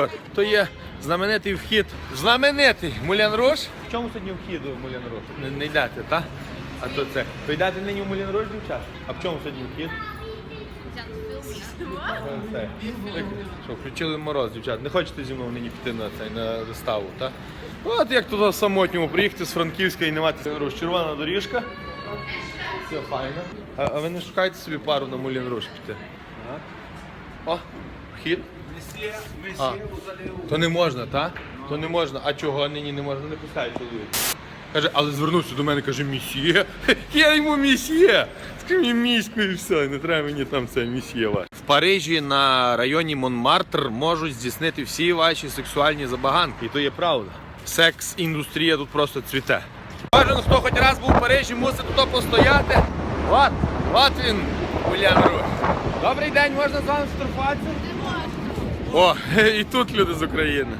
Монтюр. То є знаменитий вхід. Знаменитий Мулян Рош. В чому сьогодні вхід у Мулян Рош? Не, не йдете, так? А то це. То йдете нині в Мулян Рош, дівчат? А в чому сьогодні вхід? Це. Що, включили мороз, дівчат. Не хочете зі мною нині піти на цей на виставу, так? От як туди самотньому приїхати з Франківська і не мати роз. Червона доріжка. Все файно. А, а ви не шукаєте собі пару на Мулін Руш піти? О, вхід. А, то не можна, так? То не можна. А чого нині не можна? Не пускають чоловік. Каже, але звернувся до мене, каже, місьє. Я йому місьє. Скажи мені міську і все, не треба мені там це місьє. В Парижі на районі Монмартр можуть здійснити всі ваші сексуальні забаганки. І то є правда. Секс-індустрія тут просто цвіте. Кожен, хто хоч раз був в Парижі, мусить тут постояти. От, от він, Улян Руш. Добрий день, можна з вами сфотографуватися? О, і тут люди з України.